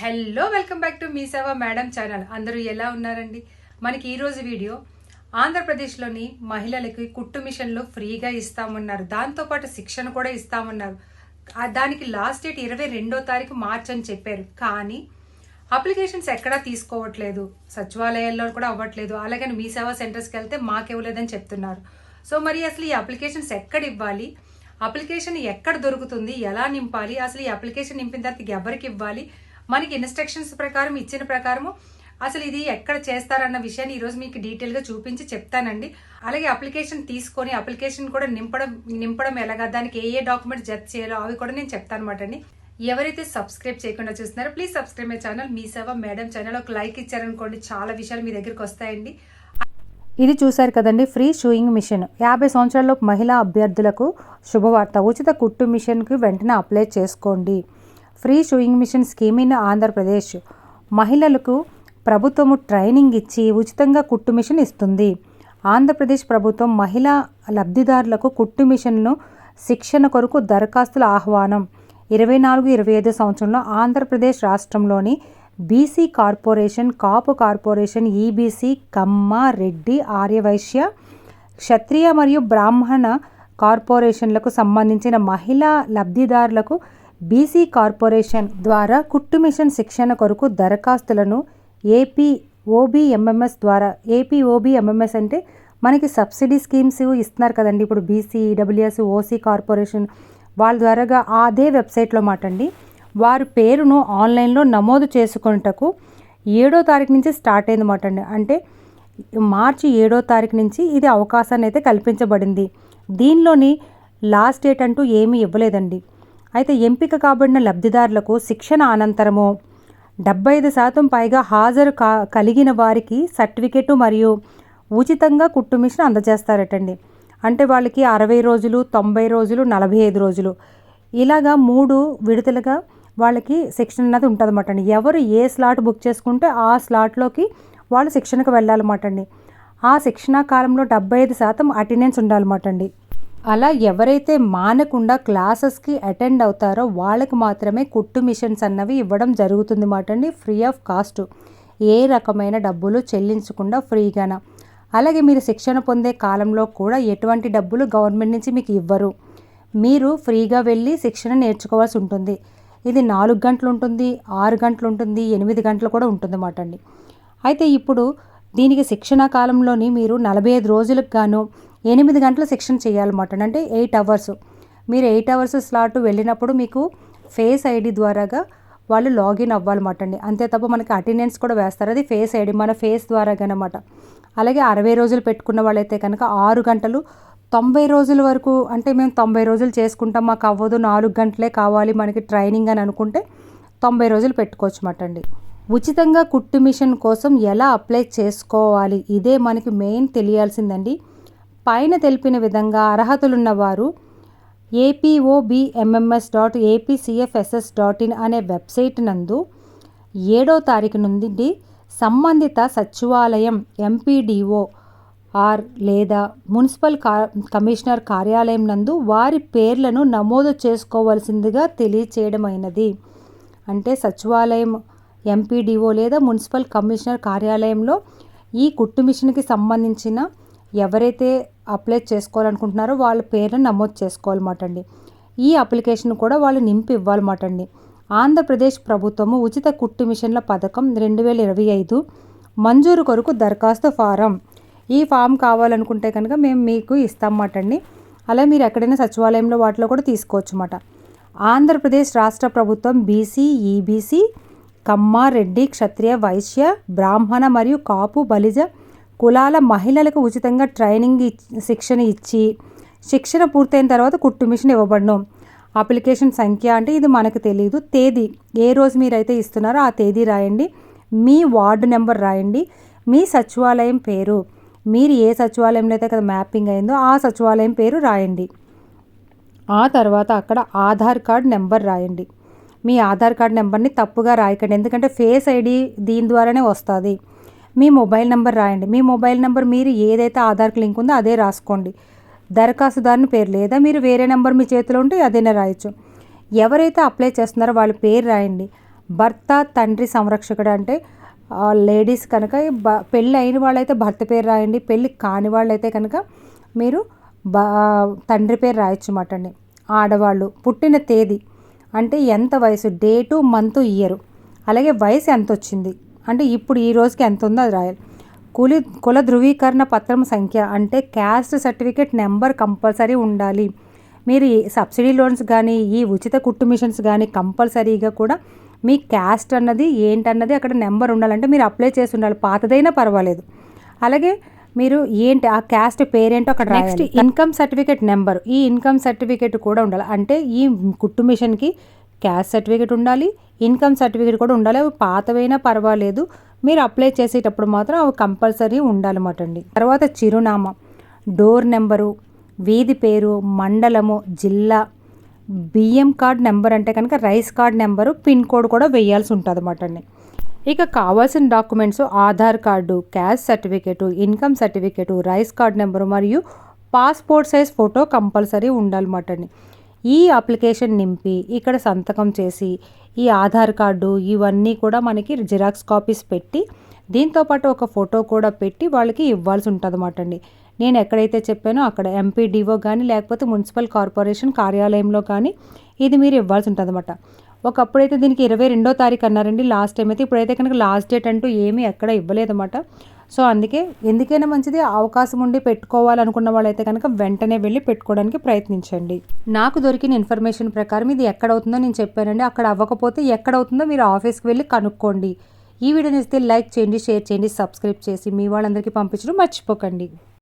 Hello welcome back to Mee Seva madam channel. అందరూ ఎలా ఉన్నారండి? మనకి ఈరోజు వీడియో ఆంధ్రప్రదేశ్లోని మహిళలకి కుట్టు మిషన్లు ఫ్రీగా ఇస్తామన్నారు. దాంతోపాటు శిక్షణ కూడా ఇస్తామన్నారు. దానికి లాస్ట్ డేట్ ఇరవై రెండో తారీఖు మార్చ్ అని చెప్పారు. కానీ అప్లికేషన్స్ ఎక్కడా తీసుకోవట్లేదు. సచివాలయాల్లో కూడా అవ్వట్లేదు. అలాగని మీ సేవా సెంటర్స్కి వెళ్తే మాకివ్వలేదని చెప్తున్నారు. సో మరి అసలు ఈ అప్లికేషన్స్ ఎక్కడ ఇవ్వాలి? అప్లికేషన్ ఎక్కడ దొరుకుతుంది? ఎలా నింపాలి? అసలు ఈ అప్లికేషన్ నింపిన తర్వాత ఎవరికి ఇవ్వాలి? మనకి ఇన్స్ట్రక్షన్స్ ప్రకారం ఇచ్చిన ప్రకారము అసలు ఇది ఎక్కడ చేస్తారన్న విషయాన్ని ఈరోజు మీకు డీటెయిల్గా చూపించి చెప్తానండి. అలాగే అప్లికేషన్ తీసుకొని అప్లికేషన్ కూడా నింపడం నింపడం ఎలాగా దానికి ఏ ఏ డాక్యుమెంట్స్ జత చేయాలో అవి కూడా నేను చెప్తాను అనమాట అండి ఎవరైతే సబ్స్క్రైబ్ చేయకుండా చూస్తున్నారో please subscribe my channel Mee Seva madam channel ఒక లైక్ ఇచ్చారనుకోండి చాలా విషయాలు మీ దగ్గరికి వస్తాయండి. ఇది చూశారు కదండి ఫ్రీ షూయింగ్ మిషన్ యాభై సంవత్సరాలలోపు మహిళా అభ్యర్థులకు శుభవార్త. ఉచిత కుట్టు మిషన్కి వెంటనే అప్లై చేసుకోండి. Free sewing machine scheme in Andhra Pradesh మహిళలకు ప్రభుత్వము ట్రైనింగ్ ఇచ్చి ఉచితంగా కుట్టు మిషన్ ఇస్తుంది. ఆంధ్రప్రదేశ్ ప్రభుత్వం మహిళా లబ్ధిదారులకు కుట్టు మిషన్ను శిక్షణ కొరకు దరఖాస్తుల ఆహ్వానం. ఇరవై నాలుగు ఇరవై ఐదు సంవత్సరంలో ఆంధ్రప్రదేశ్ రాష్ట్రంలోని BC corporation Kapu corporation EBC Kamma Reddy Arya Vysya Kshatriya మరియు బ్రాహ్మణ కార్పొరేషన్లకు సంబంధించిన మహిళా లబ్ధిదారులకు బీసీ కార్పొరేషన్ ద్వారా కుట్టు మిషన్ శిక్షణ కొరకు దరఖాస్తులను ఏపీ ఓబీఎంఎంఎస్ ద్వారా ఏపీ ఓబీఎంఎంఎస్ అంటే మనకి సబ్సిడీ స్కీమ్స్ ఇస్తున్నారు కదండి. ఇప్పుడు బీసీ ఈడబ్ల్యూఎస్ ఓసీ కార్పొరేషన్ వాళ్ళ ద్వారాగా అదే వెబ్సైట్లో మాట అండి వారి పేరును ఆన్లైన్లో నమోదు చేసుకున్నటకు ఏడో తారీఖు నుంచి స్టార్ట్ అయింది మాట అండి అంటే మార్చి ఏడో తారీఖు నుంచి ఇది అవకాశాన్ని అయితే కల్పించబడింది. దీనిలోని లాస్ట్ డేట్ అంటూ ఏమీ ఇవ్వలేదండి. అయితే ఎంపిక కాబడిన లబ్ధిదారులకు శిక్షణ అనంతరము. డెబ్బై ఐదు శాతం పైగా హాజరు కా కలిగిన వారికి సర్టిఫికెట్ మరియు ఉచితంగా కుట్టు మిషన్ అందజేస్తారటండి. అంటే వాళ్ళకి అరవై రోజులు తొంభై రోజులు నలభై ఐదు రోజులు. ఇలాగా మూడు విడతలుగా వాళ్ళకి శిక్షణ అనేది ఉంటుందన్నమాట అండి ఎవరు ఏ స్లాట్ బుక్ చేసుకుంటే ఆ స్లాట్లోకి వాళ్ళు శిక్షణకు వెళ్ళాలన్నమాట అండి ఆ శిక్షణా కాలంలో డెబ్బై ఐదు శాతం అటెండెన్స్ ఉండాలన్నమాట అండి అలా ఎవరైతే మానకుండా క్లాసెస్కి అటెండ్ అవుతారో వాళ్ళకి మాత్రమే కుట్టు మిషన్స్ అన్నవి ఇవ్వడం జరుగుతుంది మాట అండి ఫ్రీ ఆఫ్ కాస్ట్. ఏ రకమైన డబ్బులు చెల్లించకుండా ఫ్రీగాన? అలాగే మీరు శిక్షణ పొందే కాలంలో కూడా ఎటువంటి డబ్బులు గవర్నమెంట్ నుంచి మీకు ఇవ్వరు. మీరు ఫ్రీగా వెళ్ళి శిక్షణ నేర్చుకోవాల్సి ఉంటుంది. ఇది నాలుగు గంటలు ఉంటుంది ఆరు గంటలు ఉంటుంది ఎనిమిది గంటలు కూడా ఉంటుంది అన్నమాట అండి అయితే ఇప్పుడు దీనికి శిక్షణ కాలంలోని మీరు నలభై ఐదు రోజులకు గాను ఎనిమిది గంటల శిక్షణ చేయాలన్నమాట అంటే ఎయిట్ అవర్స్. మీరు ఎయిట్ అవర్స్ స్లాట్ వెళ్ళినప్పుడు మీకు ఫేస్ ఐడి ద్వారాగా వాళ్ళు లాగిన్ అవ్వాలన్నమాట అండి అంతే తప్ప మనకి అటెండెన్స్ కూడా వేస్తారు. అది ఫేస్ ఐడి మన ఫేస్ ద్వారాగా అనమాట అలాగే అరవై రోజులు పెట్టుకున్న వాళ్ళైతే కనుక ఆరు గంటలు తొంభై రోజుల వరకు అంటే మేము తొంభై రోజులు చేసుకుంటాం. మాకు అవ్వదు నాలుగు గంటలే కావాలి మనకి ట్రైనింగ్ అని అనుకుంటే తొంభై రోజులు పెట్టుకోవచ్చు మాట అండి ఉచితంగా కుట్టు మిషన్ కోసం ఎలా అప్లై చేసుకోవాలి? ఇదే మనకి మెయిన్ తెలియాల్సిందండి. పైన తెలిపిన విధంగా అర్హతలున్న వారు APOBMMS dot APCFSS dot in అనే వెబ్సైట్ నందు ఏడో తారీఖు నుండి సంబంధిత సచివాలయం ఎంపీడీఓ ఆర్ లేదా మున్సిపల్ కా కమిషనర్ కార్యాలయం నందు వారి పేర్లను నమోదు చేసుకోవాల్సిందిగా తెలియచేయడమైనది. అంటే సచివాలయం ఎంపీడీఓ లేదా మున్సిపల్ కమిషనర్ కార్యాలయంలో ఈ కుట్టు మిషన్కి సంబంధించిన ఎవరైతే అప్లై చేసుకోవాలనుకుంటున్నారో వాళ్ళ పేర్లను నమోదు చేసుకోవాలన్నమాట అండి ఈ అప్లికేషన్ కూడా వాళ్ళు నింపి ఇవ్వాలన్నమాట అండి ఆంధ్రప్రదేశ్ ప్రభుత్వము ఉచిత కుట్టు మిషన్ల పథకం రెండు వేల ఇరవై ఐదు మంజూరు కొరకు దరఖాస్తు ఫారం. ఈ ఫామ్ కావాలనుకుంటే కనుక మేము మీకు ఇస్తామన్నమాట అండి అలా మీరు ఎక్కడైనా సచివాలయంలో వాటిలో కూడా తీసుకోవచ్చు అన్నమాట ఆంధ్రప్రదేశ్ రాష్ట్ర ప్రభుత్వం బీసీ ఈబీసీ కమ్మ రెడ్డి క్షత్రియ వైశ్య బ్రాహ్మణ మరియు కాపు బలిజ కులాల మహిళలకు ఉచితంగా ట్రైనింగ్ శిక్షణ ఇచ్చి శిక్షణ పూర్తయిన తర్వాత కుట్టు మిషన్ ఇవ్వబడను. అప్లికేషన్ సంఖ్య అంటే ఇది మనకు తెలియదు తేదీ ఏ రోజు మీరైతే ఇస్తున్నారో ఆ తేదీ రాయండి. మీ వార్డు నెంబర్ రాయండి. మీ సచివాలయం పేరు మీరు ఏ సచివాలయంలో అయితే కదా మ్యాపింగ్ అయిందో ఆ సచివాలయం పేరు రాయండి. ఆ తర్వాత అక్కడ ఆధార్ కార్డ్ నెంబర్ రాయండి. మీ ఆధార్ కార్డ్ నెంబర్ని తప్పుగా రాయకండి. ఎందుకంటే ఫేస్ ఐడి దీని ద్వారానే వస్తుంది. మీ మొబైల్ నెంబర్ రాయండి. మీ మొబైల్ నెంబర్ మీరు ఏదైతే ఆధార్కి లింక్ ఉందో అదే రాసుకోండి. దరఖాస్తుదారుని పేరు లేదా మీరు వేరే నెంబర్ మీ చేతిలో ఉంటే అదేనే రాయొచ్చు. ఎవరైతే అప్లై చేస్తున్నారో వాళ్ళ పేరు రాయండి. భర్త తండ్రి సంరక్షకుడు అంటే లేడీస్ కనుక బ పెళ్ళి అయిన వాళ్ళైతే భర్త పేరు రాయండి. పెళ్ళి కాని వాళ్ళైతే కనుక మీరు బా తండ్రి పేరు రాయొచ్చు అన్నమాట అండి. ఆడవాళ్ళు పుట్టిన తేదీ అంటే ఎంత వయసు? Date month year. అలాగే వయసు ఎంత వచ్చింది అంటే ఇప్పుడు ఈ రోజుకి ఎంత ఉందో అది రాయాలి. కులి కుల ధృవీకరణ పత్రం సంఖ్య అంటే క్యాస్ట్ సర్టిఫికేట్ నెంబర్ కంపల్సరీ ఉండాలి. మీరు సబ్సిడీ లోన్స్ కానీ ఈ ఉచిత కుట్టు మిషన్స్ కానీ కంపల్సరీగా కూడా మీ క్యాస్ట్ అన్నది ఏంటన్నది అక్కడ నెంబర్ ఉండాలంటే మీరు అప్లై చేసి ఉండాలి. పాతదైనా పర్వాలేదు. అలాగే మీరు ఏంటి ఆ క్యాస్ట్ పేరేంటో అక్కడ నెక్స్ట్ ఇన్కమ్ సర్టిఫికేట్ నెంబర్ ఈ ఇన్కమ్ సర్టిఫికేట్ కూడా ఉండాలి. అంటే ఈ కుట్టు మిషన్కి క్యాస్ట్ సర్టిఫికేట్ ఉండాలి ఇన్కమ్ సర్టిఫికేట్ కూడా ఉండాలి. అవి పాతవైనా పర్వాలేదు. మీరు అప్లై చేసేటప్పుడు మాత్రం అవి కంపల్సరీ ఉండాలన్నమాట అండి. తర్వాత చిరునామా డోర్ నెంబరు వీధి పేరు మండలము జిల్లా బియ్యం కార్డ్ నెంబర్ అంటే కనుక rice card number pin code కూడా వేయాల్సి ఉంటుంది అన్నమాట అండి. ఇక కావాల్సిన documents Aadhaar card caste certificate income certificate rice card number మరియు పాస్పోర్ట్ సైజ్ ఫోటో కంపల్సరీ ఉండాలన్నమాట అండి. ఈ అప్లికేషన్ నింపి ఇక్కడ సంతకం చేసి ఈ ఆధార్ కార్డు ఇవన్నీ కూడా మనకి జిరాక్స్ కాపీస్ పెట్టి దీంతోపాటు ఒక ఫోటో కూడా పెట్టి వాళ్ళకి ఇవ్వాల్సి ఉంటుంది అన్నమాట అండి. నేను ఎక్కడైతే చెప్పానో అక్కడ ఎంపీడీఓ కానీ లేకపోతే మున్సిపల్ కార్పొరేషన్ కార్యాలయంలో కానీ ఇది మీరు ఇవ్వాల్సి ఉంటుంది అనమాట ఒకప్పుడైతే దీనికి ఇరవై రెండో తారీఖు అన్నారండి లాస్ట్ టైం అయితే. ఇప్పుడైతే కనుక లాస్ట్ డేట్ అంటూ ఏమీ ఎక్కడ ఇవ్వలేదన్నమాట. సో అందుకే ఎందుకైనా మంచిది అవకాశం ఉండి పెట్టుకోవాలనుకున్న వాళ్ళైతే కనుక వెంటనే వెళ్ళి పెట్టుకోవడానికి ప్రయత్నించండి. నాకు దొరికిన ఇన్ఫర్మేషన్ ప్రకారం ఇది ఎక్కడ అవుతుందో నేను చెప్పానండి. అక్కడ అవ్వకపోతే ఎక్కడ అవుతుందో మీరు ఆఫీస్కి వెళ్ళి కనుక్కోండి. ఈ వీడియో ఇస్తే లైక్ చేయండి షేర్ చేయండి సబ్స్క్రైబ్ చేసి మీ వాళ్ళందరికీ పంపించడం మర్చిపోకండి.